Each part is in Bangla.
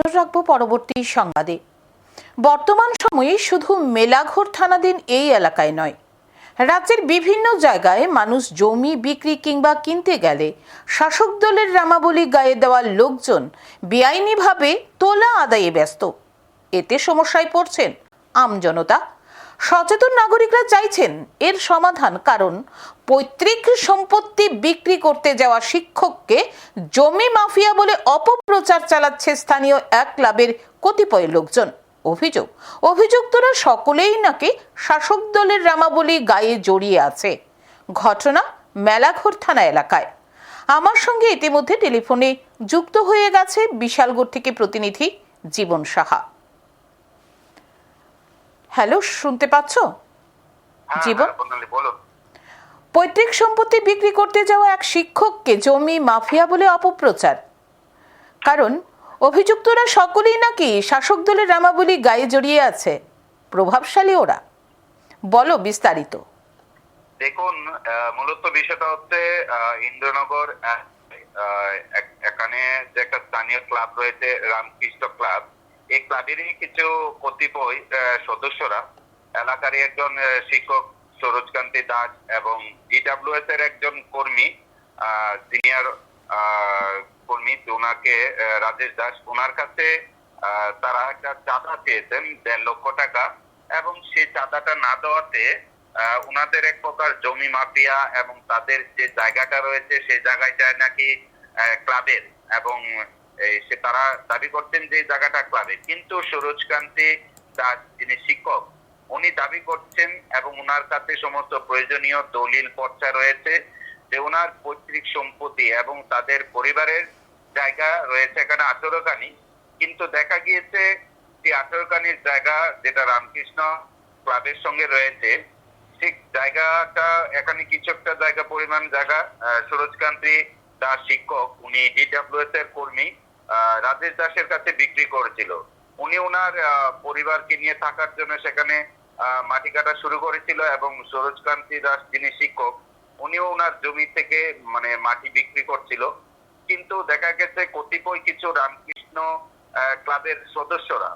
নজর রাখব পরবর্তী সংবাদে। বর্তমান সময়ে শুধু মেলাঘর থানাধীন এই এলাকায় নয়, রাজ্যের বিভিন্ন জায়গায় মানুষ জমি বিক্রি কিংবা কিনতে গেলে শাসক দলের রামাবলী গায়ে দেওয়া লোকজন বেআইনিভাবে তোলা আদায়ে ব্যস্ত। এতে সমস্যায় পড়ছেন আমজনতা সচেতন নাগরিকরা চাইছেন এর সমাধান, কারণ পৈতৃক সম্পত্তি বিক্রি করতে যাওয়া শিক্ষককে জমি মাফিয়া বলে অপপ্রচার চালাচ্ছে স্থানীয় এক ক্লাবের কতিপয় লোকজন। অভিযোগ, অভিযুক্তরা সকলেই নাকি শাসক দলের রামাবলী গায়ে জড়িয়ে আছে। ঘটনা মেলাঘর থানা এলাকায়। আমার সঙ্গে ইতিমধ্যে টেলিফোনে যুক্ত হয়ে গেছে বিশালগড় থেকে প্রতিনিধি জীবন সাহা। হ্যালো শুনতে পাচ্ছ? হ্যাঁ, জীবন? হ্যাঁ, পৈতৃক সম্পত্তি বিক্রি করতে যাওয়া এক শিক্ষককে জমি মাফিয়া বলে অপপ্রচার। কারণ অভিযুক্তরা সকলেই নাকি শাসক দলের রামাবলী গায়ে জড়িয়ে আছে প্রভাবশালী ওরা। বলো বিস্তারিত। দেখুন মূলত বিষয়টা হচ্ছে ইন্দ্রনগর এখানে যে একটা স্থানীয় ক্লাব রয়েছে রামকৃষ্ণ ক্লাব এই ক্লাবেরই কিছু কতিপয় সদস্যরা, এলাকারই একজন শিক্ষক সরোজকান্তি দাস এবং ডিডাব্লিউএস এর একজন কর্মী সিনিয়র কর্মী ওনাকে রাজেশ দাস ওনার কাছে তারা একটা চাঁদা চেয়েছেন দেড় লক্ষ টাকা এবং সেই চাঁদাটা না দেওয়াতে ওনাদের এক প্রকার জমি মাফিয়া এবং তাদের যে জায়গাটা রয়েছে, সেই জায়গাটায় নাকি ক্লাবের এবং সে তারা দাবি করতেন যে জায়গাটা ক্লাবে। কিন্তু সরোজকান্তি দাস, যিনি শিক্ষক, উনি দাবি করছেন এবং উনার কাছে সমস্ত প্রয়োজনীয় দলিল পর্চা রয়েছে যে ওনার পৈতৃক সম্পত্তি এবং তাদের পরিবারের জায়গা রয়েছে এখানে আঠেরোখানি। কিন্তু দেখা গিয়েছে সেই আঠেরোখানির জায়গা যেটা রামকৃষ্ণ ক্লাবের সঙ্গে রয়েছে, ঠিক জায়গাটা এখানে কিছু একটা জায়গা পরিমাণ জায়গা সুরজকান্তি দাস শিক্ষক, উনি ডিডাব্লিউএস এর কর্মী। রাজেশ দাসের কাছে বিক্রি করেছিল। উনি ওনার পরিবারকে নিয়ে থাকার জন্য সেখানে মাটি কাটা শুরু করেছিল এবং সরোজকান্তি দাস যিনি শিক্ষক, উনিও ওনার জমি থেকে মানে মাটি বিক্রি করছিল। কিন্তু দেখা গেছে কতিপয় কিছু রামকৃষ্ণ ক্লাবের সদস্যরা,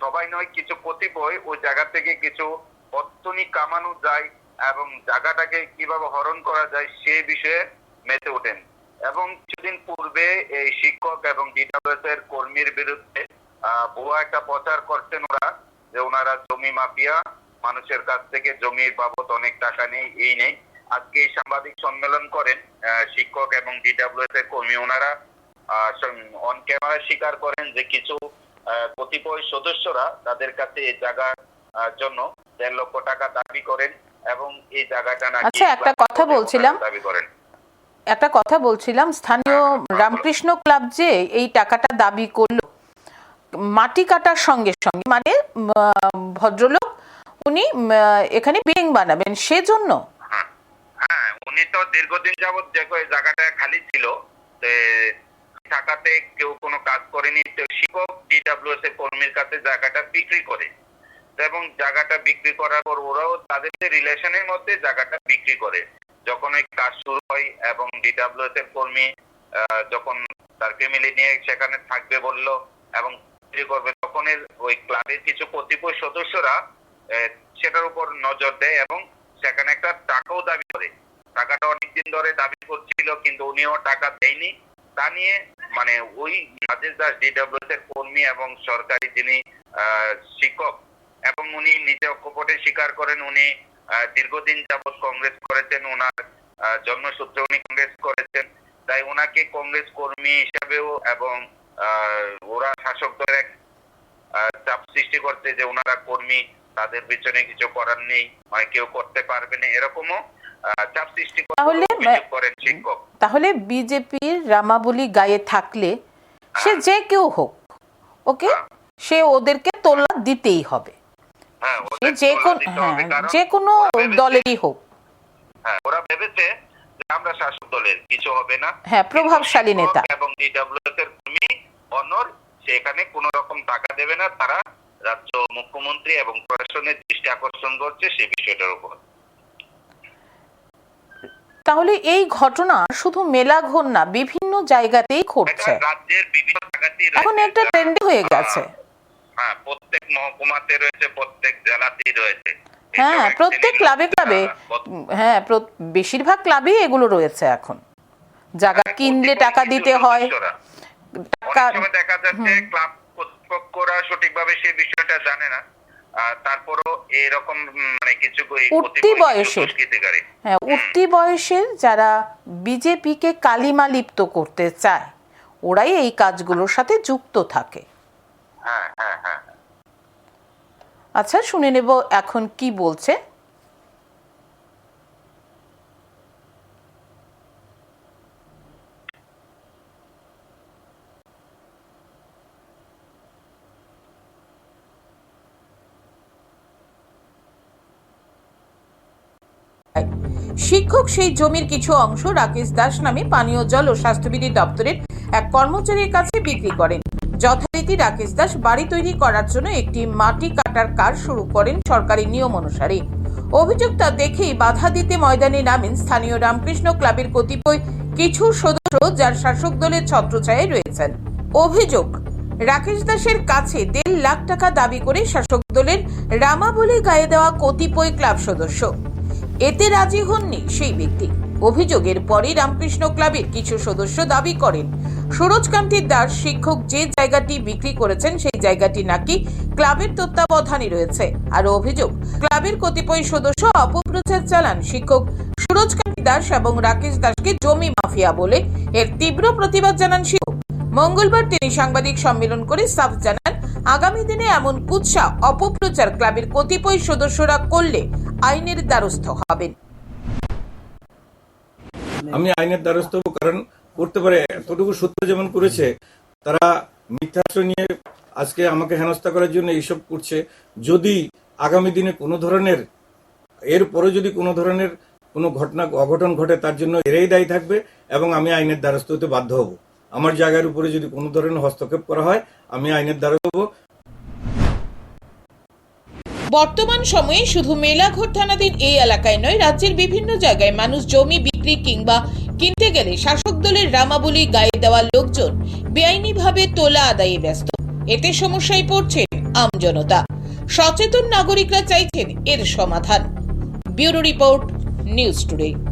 সবাই নয়, কিছু কতিপয় ওই জায়গা থেকে কিছু অর্থনী কামানো যায় এবং জায়গাটাকে কীভাবে হরণ করা যায় সে বিষয়ে মেতে ওঠেন। এবং কিছুদিন পূর্বে এই শিক্ষক এবং ডিডাব্লিউএস এর কর্মীর বিরুদ্ধে ভুয়া একটা প্রচার করছেন ওরা যে ওনারা জমি মাফিয়া মানুষের কাছ থেকে জমির বাবদ অনেক টাকা নেই এই নেই। আজকে এই সাংবাদিক সম্মেলন করেন শিক্ষক এবং ডিডাব্লিউএস এর কর্মী। ওনারা অন ক্যামেরা স্বীকার করেন যে কিছু কতিপয় সদস্যরা তাদের কাছে এই জায়গার জন্য দেড় লক্ষ টাকা দাবি করেন এবং এই জায়গাটা নাকি আচ্ছা, একটা কথা বলছিলাম। দাবি করেন। একটা কথা বলছিলাম, স্থানীয় রামকৃষ্ণ ক্লাব যে এই টাকাটা দাবি করল, মাটি কাটার সঙ্গে সঙ্গে মানে ভদ্রলোক উনি এখানে বিল্ডিং বানাবেন, সেজন্য। হ্যাঁ উনি তো দীর্ঘদিন যাবত যে কয় জায়গাটা খালি ছিল টাকাতে কেউ কোনো কাজ করেনি শিক্ষক ডিডাব্লিউএস এর কর্মীর কাছে জায়গাটা বিক্রি করে। এবং জায়গাটা বিক্রি করার পর ওরাও তাদের রিলেশনের মধ্যে জায়গাটা বিক্রি করে। যখন ওই কাজ শুরু হয় এবং ডিডাব্লিউএস এর কর্মী যখন তার ফ্যামিলি নিয়ে সেখানে থাকবে বলল এবং করবে, তখন ওই ক্লাবের কিছু কতিপয় সদস্যরা সেটার উপর নজর দেয় এবং সেখানে একটা টাকাও দাবি করে। টাকাটা অনেকদিন ধরে দাবি করছিল, কিন্তু উনিও টাকা দেয়নি। তা নিয়ে মানে ওই রাজেশ দাস ডিডাব্লিউএস এর কর্মী এবং সরকারি যিনি শিক্ষক এবং উনি নিজে অকপটে স্বীকার করেন, উনি দীর্ঘদিন যাবৎ কংগ্রেস করেছেন ওনার জন্মসূত্রে উনি কংগ্রেস করেছেন। তাই ওনাকে কংগ্রেস কর্মী হিসেবেও এবং ওরা শাসক দলের এক চাপ সৃষ্টি করছে যে ওনারা কর্মী তাদের পিছনে কিছু করার নেই মানে কেউ করতে পারবে না এরকমও চাপ সৃষ্টি তাহলে, করেন শিক্ষক। তাহলে বিজেপির রামাবলী গায়ে থাকলে সে যে কেউ হোক ওকে সে ওদেরকে তোলা দিতেই হবে। হ্যাঁ যে কোন হ্যাঁ কারণ যে কোনো দলেরই হোক। হ্যাঁ, ওরা ভেবেছে যে আমরা শাসক দলের কিছু হবে না। হ্যাঁ প্রভাবশালী নেতা। এবং ডিডাব্লিউএস এর কর্মী অনর সেখানে কোন রকম টাকা দেবে না তারা রাজ্য মুখ্যমন্ত্রী এবং প্রশাসনের দৃষ্টি আকর্ষণ করছে সেই বিষয়টার উপর। তাহলে এই ঘটনা শুধু মেলাঘর না বিভিন্ন জায়গাতেই ঘটছে। রাজ্যের এখন একটা ট্রেন্ডি হয়ে গেছে। হ্যাঁ প্রত্যেক মহকুমাতে রয়েছে প্রত্যেক জেলাতেই রয়েছে। হ্যাঁ প্রত্যেক ক্লাবে ক্লাবে। হ্যাঁ বেশিরভাগ ক্লাবেই এগুলো রয়েছে এখন। জায়গা কিনলে টাকা দিতে হয়। টাকা দেখা যাচ্ছে ক্লাব কর্তৃপক্ষরা সঠিকভাবে সেই বিষয়টা জানে না। তারপরও এরকম মানে কিছু উঠতি বয়সের। হ্যাঁ উঠতি বয়সের যারা বিজেপিকে কালিমা লিপ্ত করতে চায় ওরাই এই কাজগুলোর সাথে যুক্ত থাকে। হ্যাঁ হ্যাঁ হ্যাঁ আচ্ছা শুনে নেব এখন কি বলছে। শিক্ষক সেই জমির কিছু অংশ রাকেশ দাস নামে পানীয় জল ও স্বাস্থ্যবিধি দপ্তরের এক কর্মচারীর কাছে বিক্রি করেন। যথারীতি রাকেশ দাস বাড়ি তৈরি করার জন্য একটি মাটি কাটার কাজ শুরু করেন সরকারি নিয়ম অনুসারে। অভিযোগ তা দেখেই বাধা দিতে ময়দানে নামেন স্থানীয় রামকৃষ্ণ ক্লাবের কতিপয় কিছু সদস্য যার শাসক দলের ছত্রছায়ায় রয়েছেন। অভিযোগ, রাকেশ দাসের কাছে দেড় লাখ টাকা দাবি করে শাসক দলের রামা বলে গায়ে দেওয়া কতিপয় ক্লাব সদস্য। এতে রাজি হননি সেই ব্যক্তি। অভিযোগের পরই রামকৃষ্ণ ক্লাবের কিছু সদস্য দাবি করেন সুরজকান্তি দাস শিক্ষক যে জায়গাটি বিক্রি করেছেন, সেই জায়গাটি নাকি ক্লাবের তত্ত্বাবধানে রয়েছে। আর অভিযোগ, ক্লাবের কতিপয় সদস্য অপপ্রচার চালান শিক্ষক সুরজকান্তি দাস এবং রাকেশ দাসকে জমি মাফিয়া বলে এর তীব্র প্রতিবাদ জানান শিক্ষক। মঙ্গলবার তিনি সাংবাদিক সম্মেলন করে সাফ জানান, আগামী দিনে এমন কুৎসা অপপ্রচার ক্লাবের কতিপয় সদস্যরা করলে আইনের দ্বারস্থ হবেন। আমি আইনের দ্বারস্থ কারণ করতে পারে, এতটুকু সত্য যেমন করেছে, তারা মিথ্যাশ্রয় নিয়ে আজকে আমাকে হেনস্থা করার জন্য এইসব করছে। যদি আগামী দিনে কোনো ধরনের, এর পরে যদি কোনো ধরনের কোনো ঘটনা, অঘটন ঘটে, তার জন্য এরাই দায়ী থাকবে এবং আমি আইনের দ্বারস্থ হতে বাধ্য হব। আমার জায়গার উপরে যদি কোনো ধরনের হস্তক্ষেপ করা হয়, আমি আইনের দ্বারস্থ হব। বর্তমান সময়ে শুধু মেলাঘর থানাধীন এই এলাকায় নয়, রাজ্যের বিভিন্ন জায়গায় মানুষ জমি বিক্রি কিংবা কিনতে গেলে শাসক দলের রামাবলী গায়ে দেওয়া লোকজন বেআইনিভাবে তোলা আদায়ে ব্যস্ত। এতে সমস্যায় পড়ছেন আমজনতা সচেতন নাগরিকরা চাইছেন এর সমাধান। Bureau report, news today.